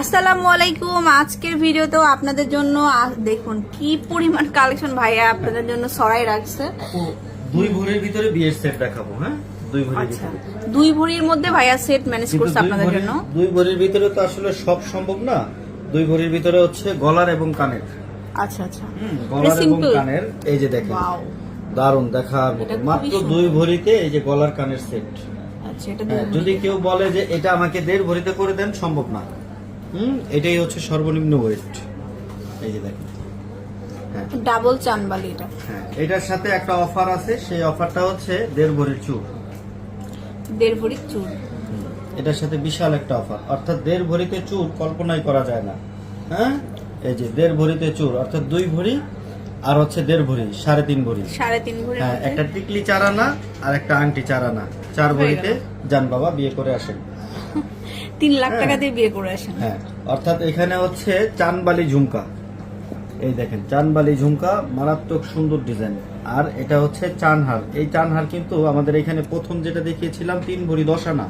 আসসালামু আলাইকুম। আজকের ভিডিওতেও আপনাদের জন্য দেখুন কি পরিমাণ কালেকশন ভাইয়া আপনাদের জন্য সরাই রাখছে। দুই ভরির ভিতরে বিয়ের সেট দেখাবো হ্যাঁ? দুই ভরির আচ্ছা। মধ্যে ভাইয়া সেট ম্যানেজ করছে আপনাদের জন্য। দুই ভরির ভিতরে তো আসলে সব সম্ভব না। দুই ভরির ভিতরে হচ্ছে গলার এবং কানের। আচ্ছা আচ্ছা। গলার এবং কানের এই যে দেখেন। দারুণ দেখার মাত্র দুই ভরিতে এই যে গলার কানের সেট আচ্ছা হ্যাঁ, যদি কেউ বলে যে এটা আমাকে দেড় ভরিতে করে দেন সম্ভব না। হুম এটাই হচ্ছে সর্বনিম্ন ওয়েট এই যে দেখেন। হ্যাঁ। ডাবল চানবালি এটা। হ্যাঁ এটার সাথে একটা অফার আছে সেই অফারটা হচ্ছে দেড় ভরির চুর দেড় ভরি চুল। এটার সাথে বিশাল একটা অফার অর্থাৎ দেড় ভরিতে চুর কল্পনাই করা যায় না। হ্যাঁ? এই যে দেড় ভরিতে চুর অর্থাৎ দুই ভরি আর হচ্ছে দেড় ভরি সাড়ে তিন ভরি। সাড়ে তিন ভরি হ্যাঁ একটা টিকলি চারানা আর একটা আংটি চারানা চার ভরিতে। যান বাবা বিয়ে করে আসেন। তিন লাখ হ্যাঁ। টাকা দিয়ে বিয়ে করে আসেন। হ্যাঁ অর্থাৎ এখানে হচ্ছে চানবালি ঝুমকা। এই দেখেন চানবালি ঝুমকা মারাত্মক সুন্দর ডিজাইন আর এটা হচ্ছে চানহার। এই চানহার কিন্তু আমাদের এখানে প্রথম যেটা দেখিয়েছিলাম তিন ভরি দশ আনা।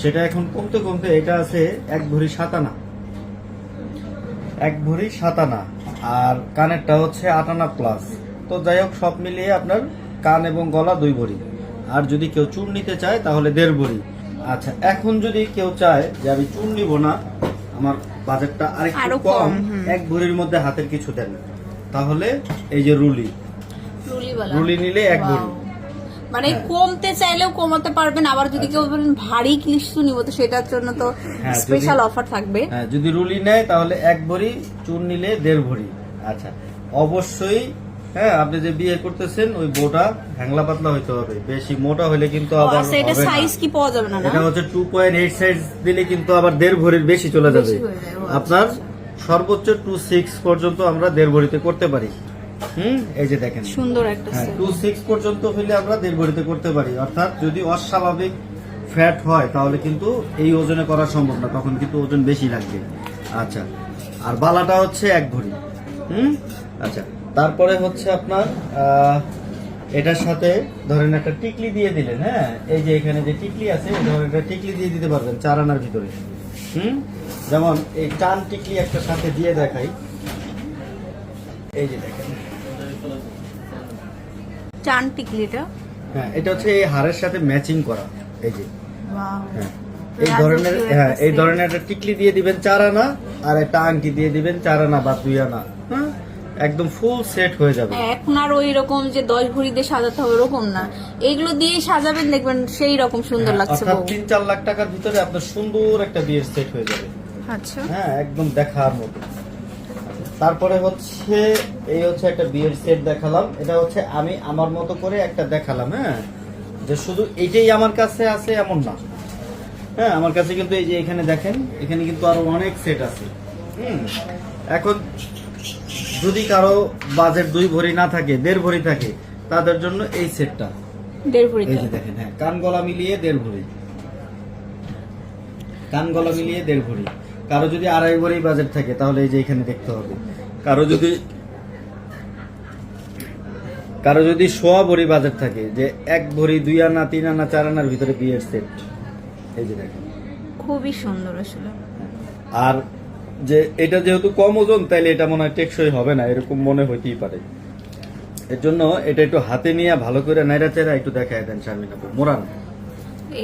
সেটা এখন কমতে কমতে এটা আছে এক ভরি সাত আনা। এক ভরি সাত আনা। আর কানেরটা হচ্ছে আট আনা প্লাস তো যাই হোক সব মিলিয়ে আপনার কান এবং গলা দুই ভরি। আর যদি কেউ চুন নিতে চায় তাহলে দেড় ভরি। আচ্ছা এখন যদি কেউ চায় যে আমি চুন নিব না আমার বাজেটটা আরেকটু কম, এক ভরির মধ্যে হাতের কিছু দেন। তাহলে এই যে রুলি রুলি নিলে এক ভরি। মানে হ্যাঁ। কমতে চাইলেও কমাতে পারবেন আবার যদি কেউ বলেন ভারী কিছু নিব তো সেটার জন্য তো হ্যাঁ, স্পেশাল অফার থাকবে। হ্যাঁ যদি রুলি নেয় তাহলে এক ভরি চুন নিলে দেড় ভরি। আচ্ছা অবশ্যই হ্যাঁ আপনি যে বিয়ে করতেছেন ওই বোটা হ্যাংলা পাতলা হইতে হবে। বেশি মোটা হলে কিন্তু আবার আচ্ছা এটা সাইজ কি পাওয়া যাবে না এটা হচ্ছে টু পয়েন্ট এইট সাইজ দিলে কিন্তু আবার দেড় ভরির বেশি চলে যাবে। আচ্ছা, আপনার। সর্বোচ্চ টু সিক্স পর্যন্ত আমরা দেড় ভরিতে করতে পারি। হুম? এই যে দেখেন। সুন্দর একটা হ্যাঁ set। টু সিক্স পর্যন্ত হইলে আমরা দেড় ভরিতে করতে পারি। অর্থাৎ যদি অস্বাভাবিক ফ্যাট হয় তাহলে কিন্তু এই ওজনে করা সম্ভব না। তখন কিন্তু ওজন বেশি লাগবে। আচ্ছা আর বালাটা হচ্ছে এক ভরি। হুম? আচ্ছা তারপরে হচ্ছে আপনার আহ, এটার সাথে ধরেন একটা টিকলি দিয়ে দিলেন হ্যাঁ? এই যে এখানে যে টিকলি আছে ধরেন একটা টিকলি দিয়ে দিতে পারবেন চার আনার ভিতরে। হুম? যেমন এই টান টিকলি একটা সাথে দিয়ে দেখাই। এই যে দেখেন। চান টিকলিটা হ্যাঁ এটা হচ্ছে এই হারের সাথে ম্যাচিং করা। এই যে। হ্যাঁ। এই ধরনের হ্যাঁ এই ধরনের একটা টিকলি দিয়ে দিবেন চার আনা আর একটা আংটি দিয়ে দিবেন চার আনা বা দুই আনা। হ্যাঁ একদম ফুল সেট হয়ে যাবে। হ্যাঁ, এখন আর ওই রকম যে দশ ভরি দিয়ে সাজাতে হবে ওরকম না। এগুলো দিয়ে সাজাবেন দেখবেন সেই রকম সুন্দর হ্যাঁ, লাগছে অর্থাৎ তিন চার লাখ টাকার ভিতরে আপনার সুন্দর একটা বিয়ের সেট হয়ে যাবে। আচ্ছা। হ্যাঁ একদম দেখার মতো। তারপরে হচ্ছে এই হচ্ছে একটা বিয়ের সেট দেখালাম। এটা হচ্ছে আমি আমার মতো করে একটা দেখালাম হ্যাঁ? যে শুধু এইটাই আমার কাছে আছে এমন না। হ্যাঁ আমার কাছে কিন্তু এই যে এখানে দেখেন এখানে কিন্তু আরও অনেক সেট আছে। হুম এখন যদি কারও বাজেট দুই ভরি না থাকে দেড় ভরি থাকে তাদের জন্য এই সেটটা। দেড় ভরি এই যে দেখেন হ্যাঁ কান গলা মিলিয়ে দেড় ভরি। কান গলা মিলিয়ে দেড় ভরি। কারও যদি আড়াই ভরি বাজেট থাকে তাহলে এই যে এখানে দেখতে হবে। কারও যদি কারও যদি সোয়া ভরি বাজেট থাকে যে এক ভরি দুই আনা তিন আনা চার আনার ভিতরে বিয়ের সেট। এই যে দেখেন। খুবই সুন্দর আসলে। আর যে এটা যেহেতু কম ওজন তাইলে এটা মনে হয় টেকসই হবে না এরকম মনে হইতেই পারে। এর জন্য এটা একটু হাতে নিয়ে ভালো করে নাইরা চেরা একটু দেখায় দেন শারমিন আপু। মোরান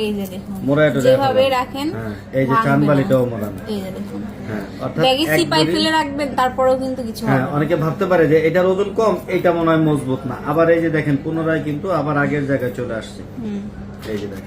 এই যে দেখুন মোড়া এটা যেভাবে রাখেন হ্যাঁ, এই যে চানবালিটাও না। এই যে দেখুন। হ্যাঁ অর্থাৎ ব্যাগে সিপাই ফেলে রাখবেন তারপরেও কিন্তু কিছু হ্যাঁ অনেকে ভাবতে পারে যে এটার ওজন কম এটা মনে হয় মজবুত না। আবার এই যে দেখেন পুনরায় কিন্তু আবার আগের জায়গায় চলে আসছে। এই যে দেখেন।